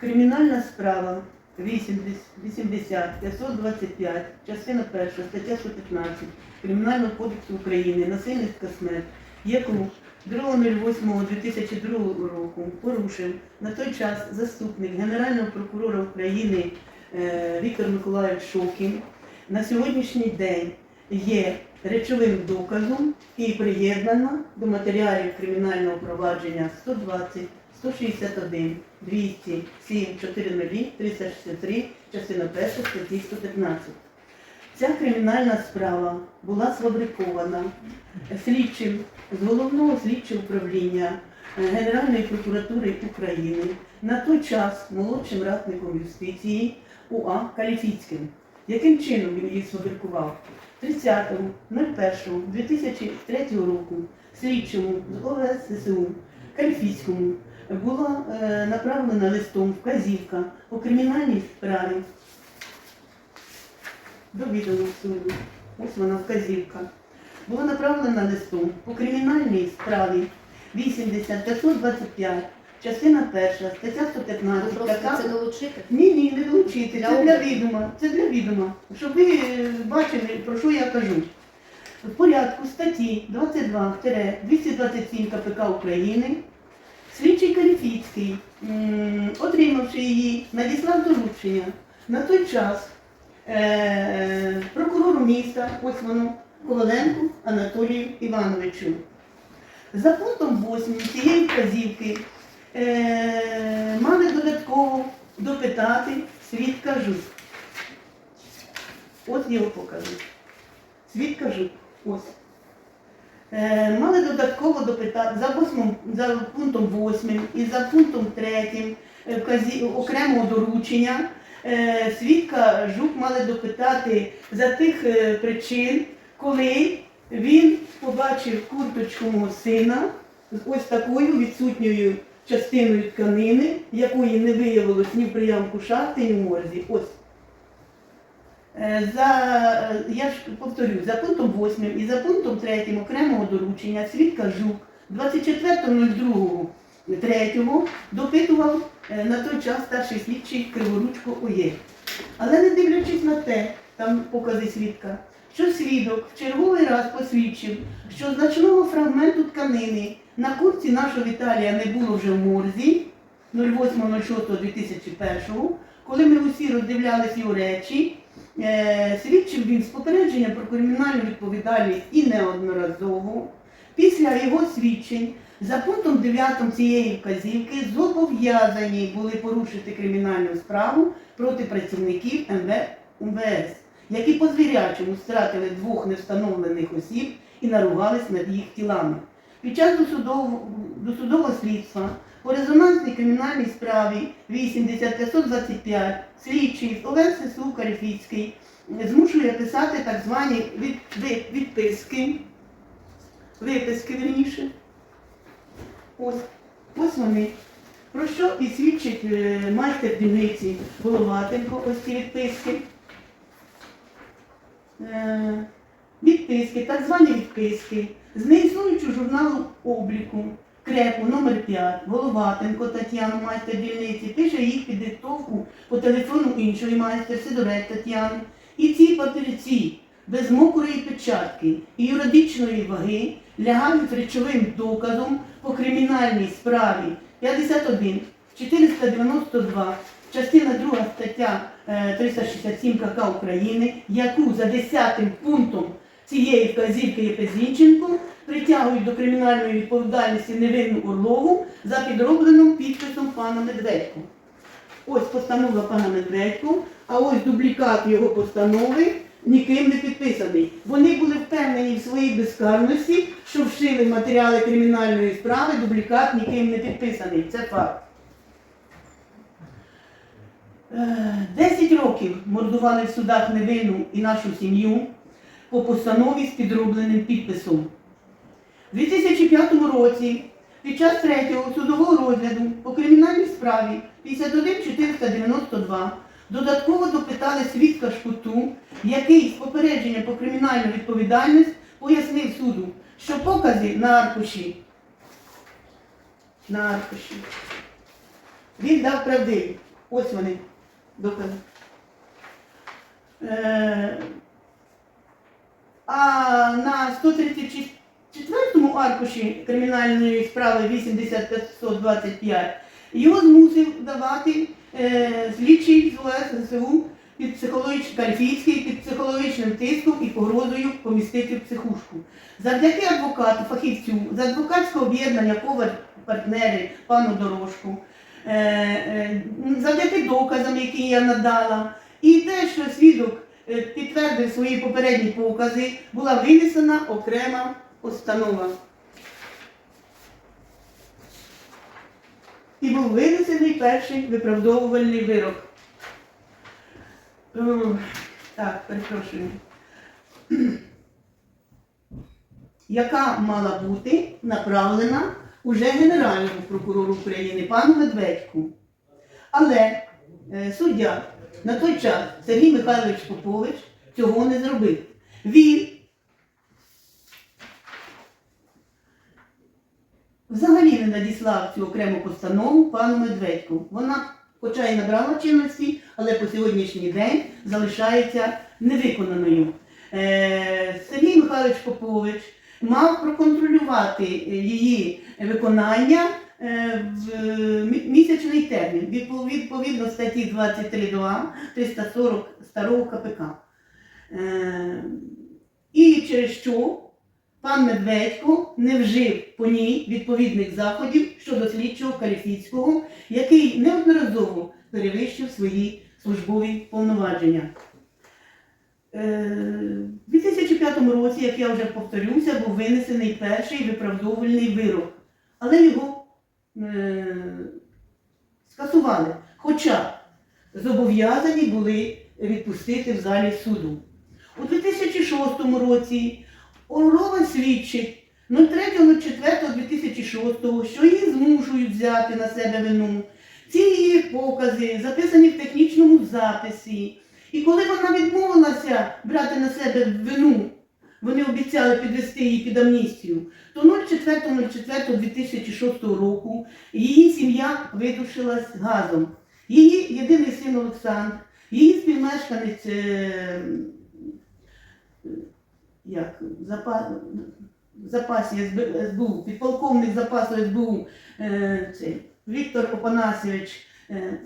Кримінальна справа 80, 80 525, частина 1, стаття 115 Кримінального кодексу України насильницька смерть, яку 2.08.2002 року порушив на той час заступник Генерального прокурора України е, Віктор Миколаївич Шокін, на сьогоднішній день є речовим доказом і приєднана до матеріалів кримінального провадження 120 161, 200, 7, 400, 363, частина 1 статті 115. Ця кримінальна справа була сфабрикована слідчим з головного слідчого управління е, Генеральної прокуратури України на той час молодшим радником юстиції УА Каліфіцьким. Яким чином він її сфабрикував? 30.01.2003 року слідчому з ОВС ССУ Кальфіцькому була е, направлена листом вказівка по кримінальній справі до відома суду. Ось вона вказівка. Була направлена листом по кримінальній справі 80 525, частина 1, стаття 115. Просто така- це долучити. ні, ні, не долучити. Для Це для відома. Це для відома. Щоб ви е, бачили, про що я кажу. В порядку статті 22-227 КПК України слідчий Каліфіцький, отримавши її, надіслав доручення на той час е, прокурору міста, ось воно, Коваленку Анатолію Івановичу. За пунктом 8 цієї вказівки е, мали додатково допитати свідка Жук. Ось його покажу. Свідка Жук. Ось. Е, мали додатково допитати за, за пунктом 8 і за пунктом 3 е, окремого доручення е, свідка Жук мали допитати за тих причин, коли він побачив курточку мого сина з ось такою відсутньою частиною тканини, якої не виявилось ні в приямку шахти, ні в морзі. Ось. Е, За, е, я ж повторю, за пунктом 8 і за пунктом 3 окремого доручення свідка Жук 24.02.3 допитував е, на той час старший слідчий Криворучко ОЄ. Але не дивлячись на те, там покази свідка, що свідок в черговий раз посвідчив, що значного фрагменту тканини на курці нашого Віталія не було вже в морзі 08.06.2001, коли ми усі роздивлялись його речі, свідчив він з попередження про кримінальну відповідальність і неодноразово. Після його свідчень за пунктом 9 цієї вказівки зобов'язані були порушити кримінальну справу проти працівників МВС, які по звірячому стратили двох невстановлених осіб і наругались над їх тілами. Під час досудового слідства по резонансній кримінальній справі 80525 слідчий з ОВССУ Карифіцький змушує писати так звані від, від- відписки, виписки верніше. Ось, ось вони. Про що і свідчить е, майстер дільниці Головатенко, ось ці відписки. Е, відписки, так звані відписки, з неіснуючого журналу обліку, крепу номер 5 Головатенко Тетяна, майстер дільниці, пише їх під по телефону іншої майстер Сидорець Тетяни. І ці папірці без мокрої печатки і юридичної ваги лягають речовим доказом по кримінальній справі 51 492 частина 2 стаття е, 367 КК України, яку за 10 пунктом цієї вказівки Єпезінченко притягують до кримінальної відповідальності невинну Орлову за підробленим підписом пана Медведько. Ось постанова пана Медведько, а ось дублікат його постанови ніким не підписаний. Вони були впевнені в своїй безкарності, що вшили матеріали кримінальної справи, дублікат ніким не підписаний. Це факт. Е, Десять років мордували в судах невинну і нашу сім'ю по постанові з підробленим підписом. У 2005 році під час третього судового розгляду по кримінальній справі 51492 додатково допитали свідка Шкуту, який з попередженням по кримінальну відповідальність пояснив суду, що покази на аркуші, на аркуші він дав правдиві. Ось вони. Докази. Е, а на 134 аркуші кримінальної справи 8525 його змусив давати е, слідчий з ОС під психологічним Кальфійський під психологічним тиском і погрозою помістити в психушку. Завдяки адвокату, фахівцю, з адвокатського об'єднання повар партнери пану Дорожку, е, е, завдяки доказам, які я надала, і те, що свідок е, підтвердив свої попередні покази, була винесена окрема постанова. І був винесений перший виправдовувальний вирок. Так, перепрошую. Яка мала бути направлена уже Генеральному прокурору України пану Медведьку. Але е, суддя на той час Сергій Михайлович Попович цього не зробив. Він взагалі не надіслав цю окрему постанову пану Медведьку. Вона, хоча й набрала чинності, але по сьогоднішній день залишається невиконаною. Е, Сергій Михайлович Попович мав проконтролювати її виконання е, в місячний термін відповідно статті 23.2 340 старого КПК. Е, І через що пан Медведько не вжив по ній відповідних заходів щодо слідчого Каліфіцького, який неодноразово перевищив свої службові повноваження. Е, У 2005 році, як я вже повторюся, був винесений перший виправдовувальний вирок, але його е, скасували. Хоча зобов'язані були відпустити в залі суду. У 2006 році Орлова свідчить 03.04.2006, що її змушують взяти на себе вину. Ці її покази записані в технічному записі. І коли вона відмовилася брати на себе вину, вони обіцяли підвести її під амністію, то 04.04.2006 року її сім'я видушилась газом. Її єдиний син Олександр, її співмешканець е, як, запа, в запасі СБ, СБУ, підполковник запасу СБУ е, цей, Віктор Опанасьович е,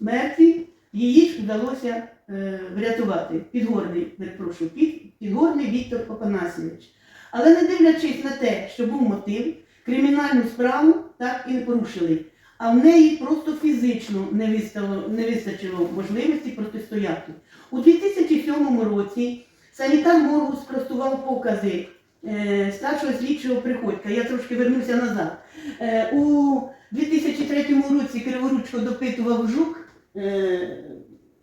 мертві, її вдалося е, врятувати. Підгорний, перепрошую, під, підгорний Віктор Опанасьович. Але не дивлячись на те, що був мотив, кримінальну справу так і не порушили. А в неї просто фізично не вистачило, не вистачило можливості протистояти. У 2007 році санітар моргу спростував покази е, старшого слідчого приходька. Я трошки вернуся назад. Е, у 2003 році Криворучко допитував жук е,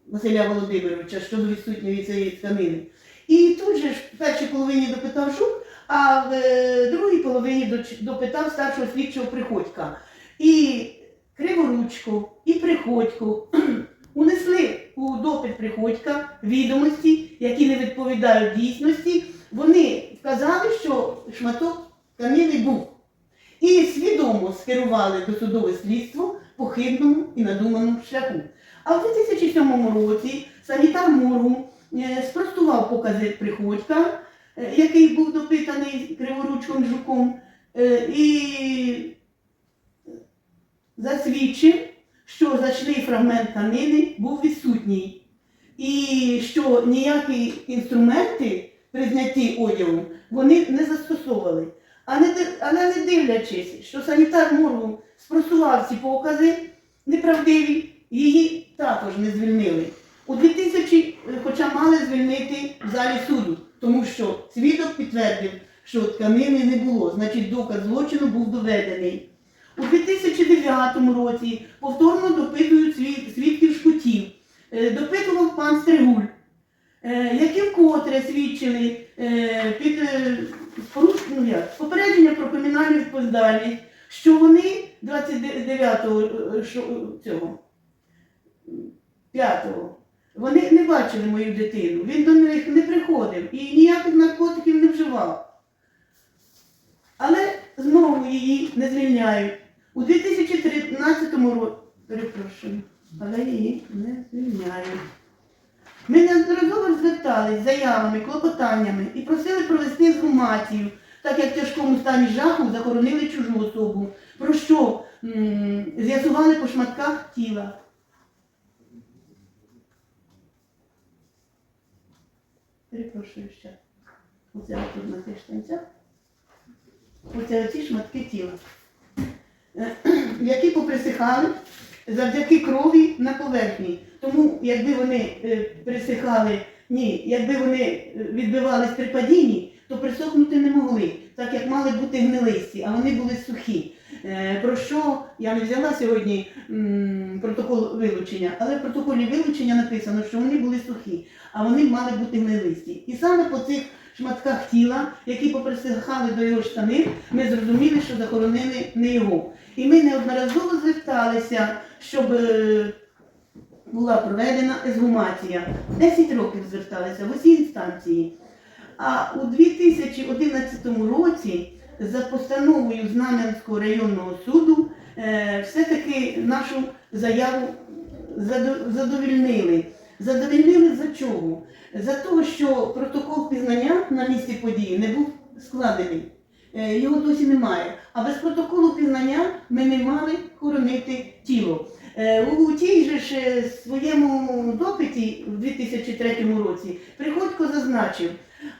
Василя Володимировича щодо відсутньої цієї тканини. І тут же в першій половині допитав жук, а в е, другій половині допитав старшого слідчого приходька. І Криворучко, і Приходько унесли у допит Приходька відомості, які не відповідають дійсності. Вони вказали, що шматок тканини був. І свідомо скерували досудове слідство по хибному і надуманому шляху. А в 2007 році санітар моргу е, спростував покази Приходька, е, який був допитаний криворучком жуком, е, і засвідчив, що зайшлий фрагмент тканини був відсутній. І що ніякі інструменти при знятті одягу вони не застосовували. Але не дивлячись, що санітар моргу спростував ці покази неправдиві, її також не звільнили. У 2000, хоча мали звільнити в залі суду, тому що свідок підтвердив, що тканини не було, значить доказ злочину був доведений. У 2009 році повторно допитують свід- свідків шкутів. Е, Допитував пан Стригуль, е, які вкотре свідчили е, під ну, як, попередження про кримінальну відповідальність, що вони 29-го е, цього 5-го вони не бачили мою дитину. Він до них не приходив і ніяких наркотиків не вживав. Але знову її не звільняють. У 2013 році, перепрошую, але її не звільняю. Ми неодноразово звертались заявами, клопотаннями і просили провести ексгумацію, так як в тяжкому стані жаху захоронили чужу особу, про що з'ясували по шматках тіла. Перепрошую ще. Оце тут на цих штанцях. Оце оці шматки тіла, які поприсихали завдяки крові на поверхні. Тому якби вони е, присихали, ні, якби вони е, відбивались при падінні, то присохнути не могли, так як мали бути гнилисті, а вони були сухі. Е, Про що я не взяла сьогодні протокол вилучення, але в протоколі вилучення написано, що вони були сухі, а вони мали бути гнилисті. І саме по цих шматках тіла, які поприсихали до його штанин, ми зрозуміли, що захоронили не його. І ми неодноразово зверталися, щоб е, була проведена ексгумація. 10 років зверталися в усі інстанції. А у 2011 році за постановою Знам'янського районного суду е, все-таки нашу заяву задовільнили. Задовільнили за чого? За те, що протокол пізнання на місці події не був складений. Е, Його досі немає. А без протоколу пізнання ми не мали хоронити тіло. Е, У тій же ж е, своєму допиті в 2003 році Приходько зазначив,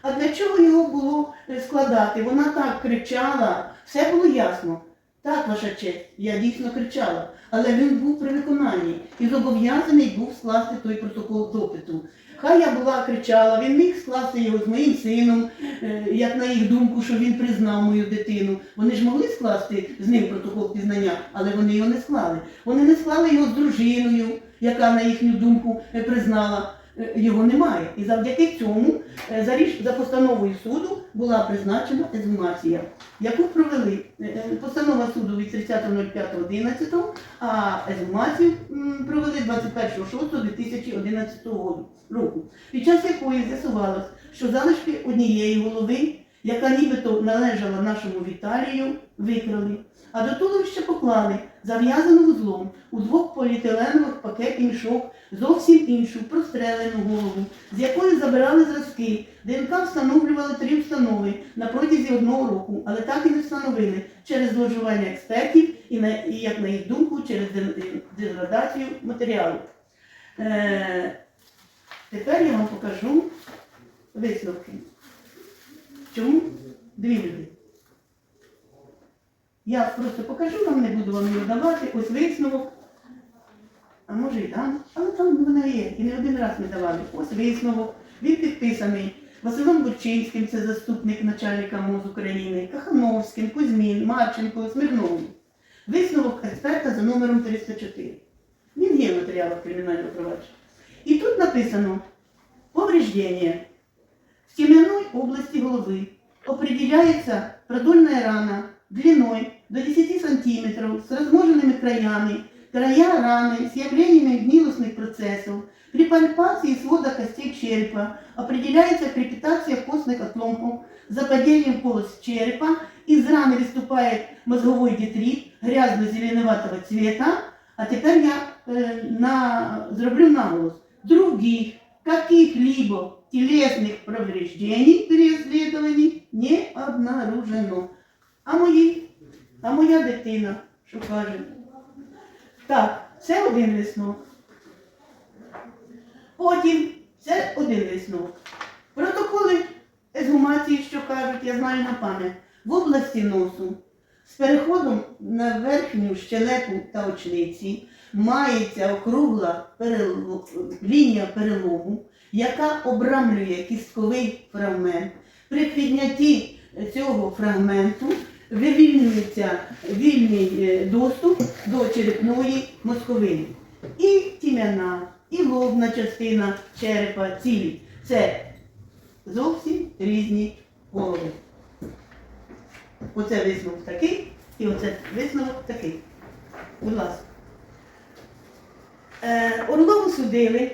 а для чого його було е, складати? Вона так кричала, все було ясно. Так, ваша честь, я дійсно кричала, але він був при виконанні і зобов'язаний був скласти той протокол допиту. Хай я була кричала, він міг скласти його з моїм сином, е, як на їх думку, що він признав мою дитину. Вони ж могли скласти з ним протокол пізнання, але вони його не склали. Вони не склали його з дружиною, яка на їхню думку е, признала. Е, Його немає. І завдяки цьому е, за, ріш... за постановою суду була призначена ексгумація, яку провели е, постанова суду від 30.05.11, а ексгумацію м, провели 21.06.2011 року, під час якої з'ясувалось, що залишки однієї голови, яка нібито належала нашому Віталію, викрали, а до туловища поклали зав'язану вузлом у двох поліетиленових пакеті мішок зовсім іншу прострелену голову, з якої забирали зразки. ДНК встановлювали три установи на протязі одного року, але так і не встановили через зловживання експертів і, на, і як на їх думку, через деградацію матеріалу. Е, тепер я вам покажу висновки. Чому дві люди? Я просто покажу вам, не буду вам його давати, ось висновок. А може і дам, але там вона є. І не один раз ми давали. Ось висновок. Він підписаний Василем Бурчинським, це заступник начальника МОЗ України, Кахановським, Кузьмін, Марченко, Смирновим. Висновок експерта за номером 304. Він є в матеріалах кримінального провадження. І тут написано повреждення в теменной области головы определяется продольная рана длиной до 10 сантиметров с разможенными краями, края раны с явлениями гнилостных процессов. При пальпации свода костей черепа определяется крепитация костных отломков, западением полости черепа, из раны выступает мозговой детрит грязно-зеленоватого цвета, а теперь я э, на, зроблю наголос. Других каких-либо телесных повреждений при исследовании не обнаружено. А мої, а моя дитина, що каже? Так, це один висновок. Потім це один висновок. Протоколи ексгумації, що кажуть, я знаю на пам'ять, в області носу з переходом на верхню щелепу та очниці мається округла перело- лінія перелому, яка обрамлює кістковий фрагмент. При піднятті цього фрагменту вивільнюється вільний е, доступ до черепної мозковини. І тім'яна, і лобна частина черепа цілі. Це зовсім різні голови. Оце висновок такий, і оце висновок такий. Будь ласка. Е, Орлову судили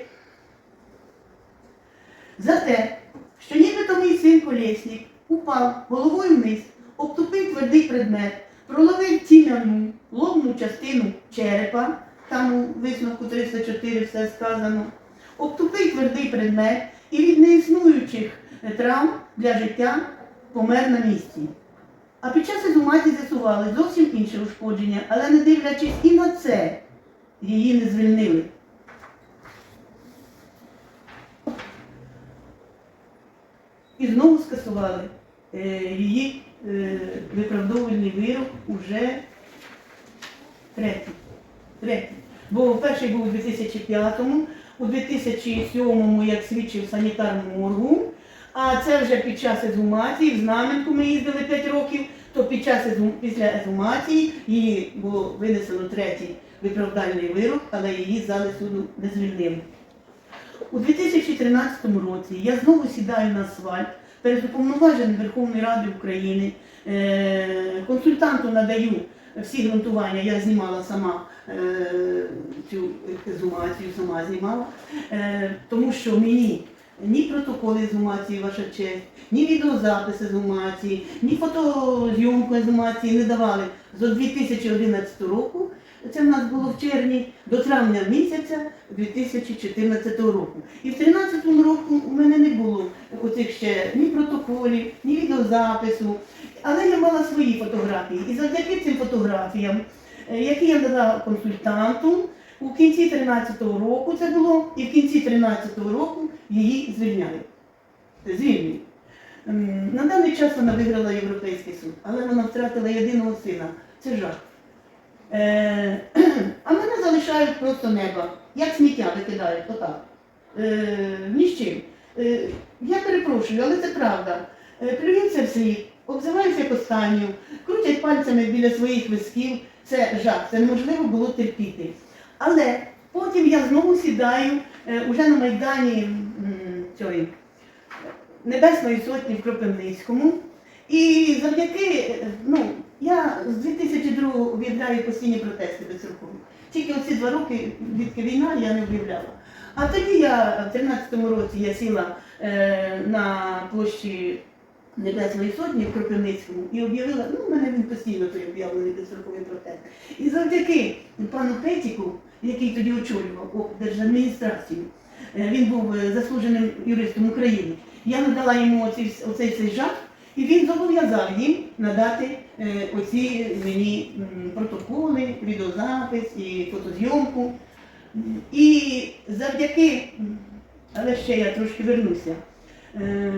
за те, що нібито мій син колесник упав головою вниз, обтупив твердий предмет, проловив тім'яну лобну частину черепа, там у висновку 304 все сказано. Обтупий твердий предмет і від неіснуючих травм для життя помер на місці. А під час езумації з'ясували зовсім інше ушкодження, але не дивлячись і на це, її не звільнили. І знову скасували е, її виправдовувальний вирок уже третій. третій. Бо перший був у 2005-му, у 2007-му, як свідчив санітарному моргу, а це вже під час езумації, в Знаменку ми їздили 5 років, то під час езу- після езумації її було винесено третій виправдальний вирок, але її зали суду не звільнили. У 2013 році я знову сідаю на асфальт перед уповноваженим Верховної Ради України. Е, Консультанту надаю всі ґрунтування, я знімала сама е, цю езумацію, сама знімала, Е, тому що мені ні протоколи езумації, ваша честь, ні відеозапис езумації, ні фотозйомку езумації не давали з 2011 року. Це в нас було в червні до травня місяця 2014 року. І в 2013 року у мене не було оцих ще ні протоколів, ні відеозапису. Але я мала свої фотографії. І завдяки цим фотографіям, е, які я дала консультанту, у кінці 2013 року це було, і в кінці 2013 року її звільняли. Звільнюють. М, На даний час вона виграла Європейський суд, але вона втратила єдиного сина. Це жах. Е, а мене залишають просто неба, як сміття викидають, отак. Е, ні з чим. Е, я перепрошую, але це правда. Е, плюються вслід, обзиваються як останню, крутять пальцями біля своїх висків. Це жах, це неможливо було терпіти. Але потім я знову сідаю е, уже на Майдані цієї Небесної Сотні в Кропивницькому. І завдяки, е, ну, я з 2002 об'являю постійні протести без церков. Тільки оці два роки, відки війна, я не об'являла. А тоді я в 13-му році я сіла е, на площі Небесної Сотні в Кропивницькому і об'явила, ну, мене він постійно той об'явлений безстроковий протест. І завдяки пану Петіку, який тоді очолював держадміністрацію, е, він був е, заслуженим юристом України. Я надала йому оцей, оцей цей жах, і він зобов'язав їм надати оці мені протоколи, відеозапис і фотозйомку. І завдяки, але ще я трошки вернуся. Е,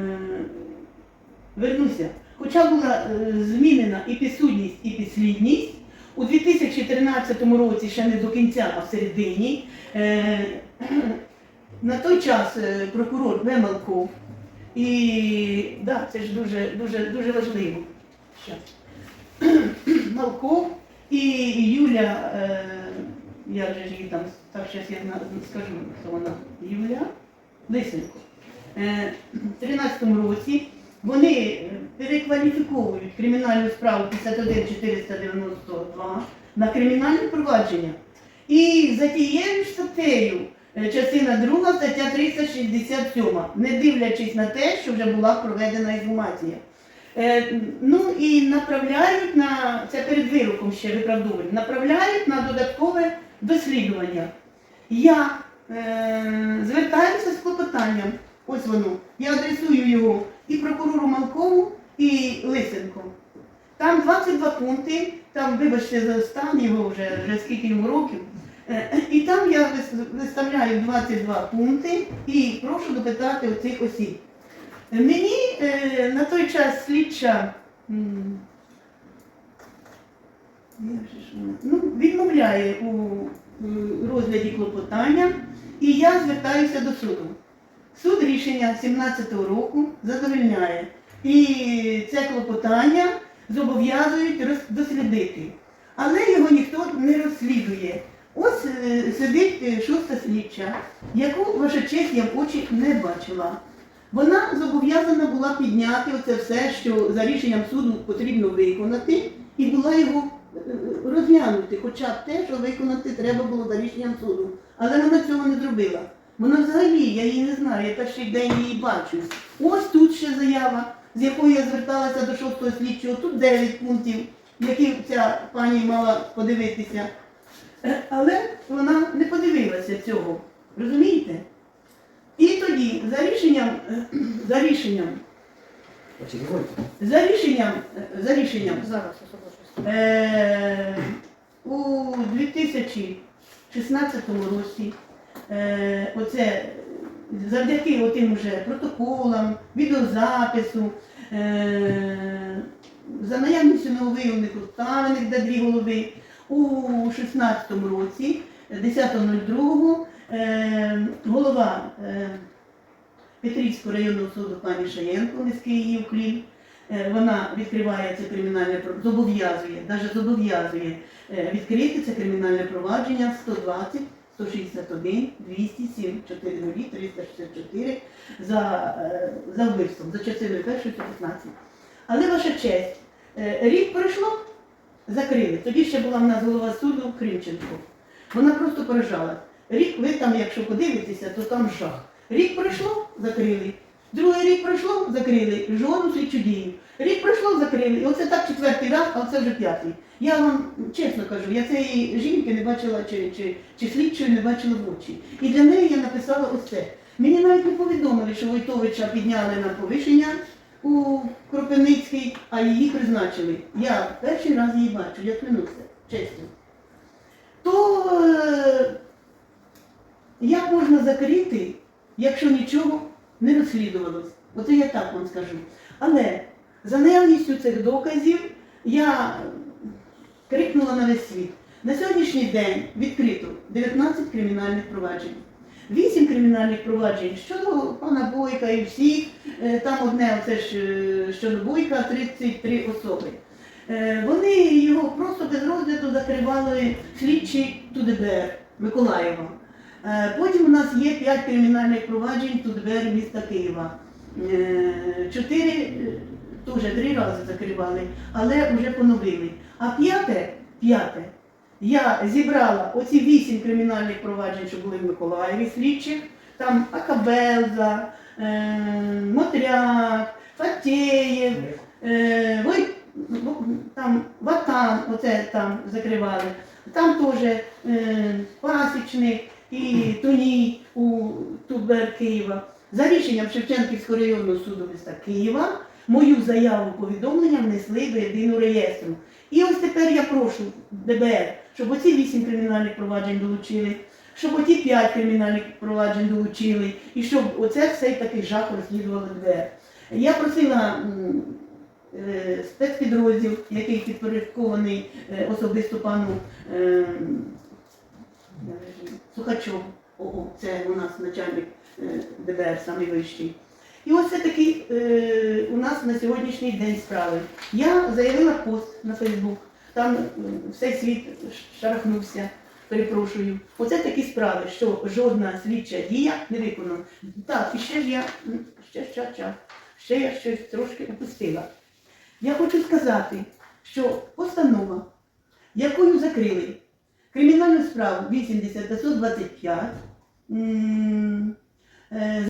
вернуся. Хоча була е, змінена і підсудність, і підслідність, у 2013 році, ще не до кінця, а в середині, е, на той час е, прокурор Вемелков, і да, це ж дуже, дуже, дуже важливо. Щас. Малков і Юля, е, як же ж її там, так зараз я скажу, хто вона, Юля Лисенко. Е, в 13-му році вони е, перекваліфіковують кримінальну справу 51492 на кримінальне провадження. І за тією статтею, частина 2, стаття 367, не дивлячись на те, що вже була проведена ексгумація. Е, ну і направляють на це перед вироком ще виправдовують, направляють на додаткове дослідження. Я е, звертаюся з клопотанням. Ось воно. Я адресую його і прокурору Малкову, і Лисенко. Там 22 пункти, там, вибачте, за стан його вже, вже скільки йому років. Е, І там я виставляю 22 пункти і прошу допитати оцих осіб. Мені е, на той час слідча ну, відмовляє у розгляді клопотання, і я звертаюся до суду. Суд рішення 17-го року задовольняє. І це клопотання зобов'язують дослідити. Але його ніхто не розслідує. Ось е, сидить е, шоста слідча, яку ваша честь я в очі не бачила. Вона зобов'язана була підняти оце все, що за рішенням суду потрібно виконати, і була його е, розглянути, хоча б те, що виконати треба було за рішенням суду. Але вона цього не зробила. Вона взагалі, я її не знаю, я перший день її бачу. Ось тут ще заява, з якою я зверталася до шостого слідчого, тут 9 пунктів, які ця пані мала подивитися. Е, Але вона не подивилася цього. Розумієте? І тоді, за рішенням, за рішенням, за рішенням, за рішенням. Зараз. Е, у 2016 році е, оце завдяки отим уже протоколам, відеозапису, е, за наявністю нововиявлених обставин, де дві голови, у 16 році, 10.02, е, голова е, Петрівського районного суду пані Шаєнко, низький її уклін, вона відкриває це кримінальне зобов'язує, навіть зобов'язує е, відкрити це кримінальне провадження 120, 161, 207, 4 364 за, е, за вбивством, за частиною першої 115. Але ваша честь, е, рік пройшло, закрили. Тоді ще була в нас голова суду Кримченко. Вона просто поражала. Рік ви там, якщо подивитеся, то там жах. Рік пройшло, закрили. Другий рік пройшло, закрили. Жодну слідчу дію. Рік пройшло, закрили. І оце так четвертий раз, а це вже п'ятий. Я вам чесно кажу, я цієї жінки не бачила чи, чи, чи слідчої не бачила в очі. І для неї я написала ось це. Мені навіть не повідомили, що Войтовича підняли на повищення у Кропивницький, а її призначили. Я перший раз її бачу, я клянуся, чесно. То е, як можна закрити, якщо нічого не розслідувалось? Оце я так вам скажу. Але за наявністю цих доказів я крикнула на весь світ. На сьогоднішній день відкрито 19 кримінальних проваджень. 8 кримінальних проваджень щодо пана Бойка і всіх. Е, Там одне оце ж е, щодо Бойка 33 особи. Е, Вони його просто без розгляду закривали слідчі ТУДБР Миколаєва. Е, Потім у нас є 5 кримінальних проваджень ТУДБР міста Києва. Е, Чотири е, теж три рази закривали, але вже поновили. А п'яте, п'яте, я зібрала оці вісім кримінальних проваджень, що були в Миколаєві слідчих, там Акабелза, Мотряк, Фатєєв, ну, там Ватан, оце там закривали. Там теж Пасічник і Туній у ТУБР Києва. За рішенням Шевченківського районного суду міста Києва мою заяву повідомлення внесли до єдиного реєстру. І ось тепер я прошу ДБР, щоб оці вісім кримінальних проваджень долучили, щоб оті п'ять кримінальних проваджень долучили, і щоб оце все такий жах розслідувало ДБР. Я просила е, спецпідрозділ, який підпорядкований е, особисто пану е, Сухачов, О, це у нас начальник е, ДБР, самий вищий. І ось це такі е, у нас на сьогоднішній день справи. Я заявила пост на Фейсбук, там е, всей світ шарахнувся, перепрошую. Оце такі справи, що жодна слідча дія не виконана. Так, і ще ж я ще ще, ще, ще я щось трошки упустила. Я хочу сказати, що постанова, якою закрили кримінальну справу 80 525, м, е,